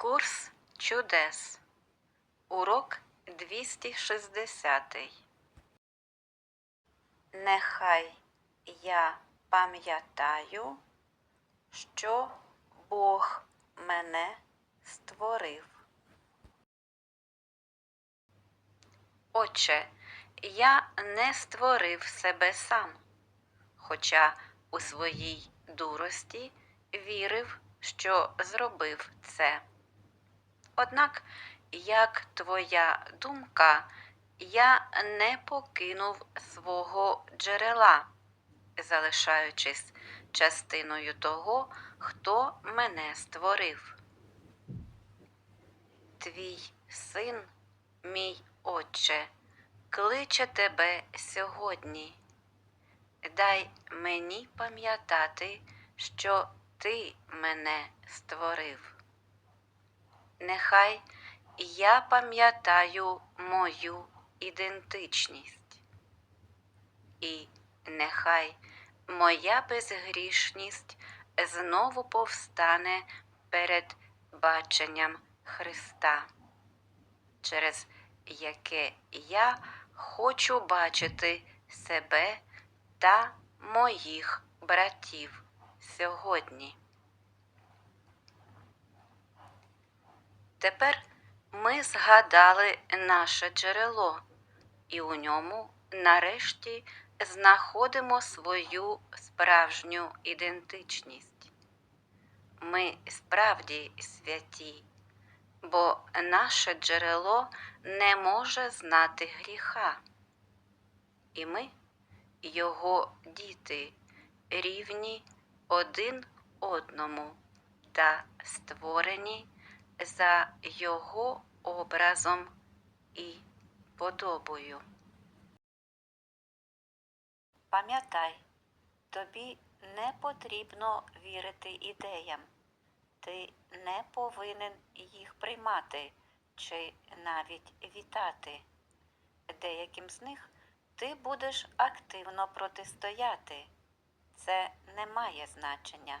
Курс чудес. Урок 260. Нехай я пам'ятаю, що Бог мене створив. Отче, я не створив себе сам, хоча у своїй дурості вірив, що зробив це. Однак, як твоя думка, я не покинув свого джерела, залишаючись частиною того, хто мене створив. Твій син, мій отче, кличе тебе сьогодні. Дай мені пам'ятати, що ти мене створив. Нехай я пам'ятаю мою ідентичність. І нехай моя безгрішність знову повстане перед баченням Христа, через яке я хочу бачити себе та моїх братів сьогодні. Тепер ми згадали наше джерело, і у ньому нарешті знаходимо свою справжню ідентичність. Ми справді святі, бо наше джерело не може знати гріха. І ми, його діти, рівні один одному та створені за його образом і подобою. Пам'ятай, тобі не потрібно вірити ідеям, ти не повинен їх приймати чи навіть вітати. Деяким з них ти будеш активно протистояти. Це не має значення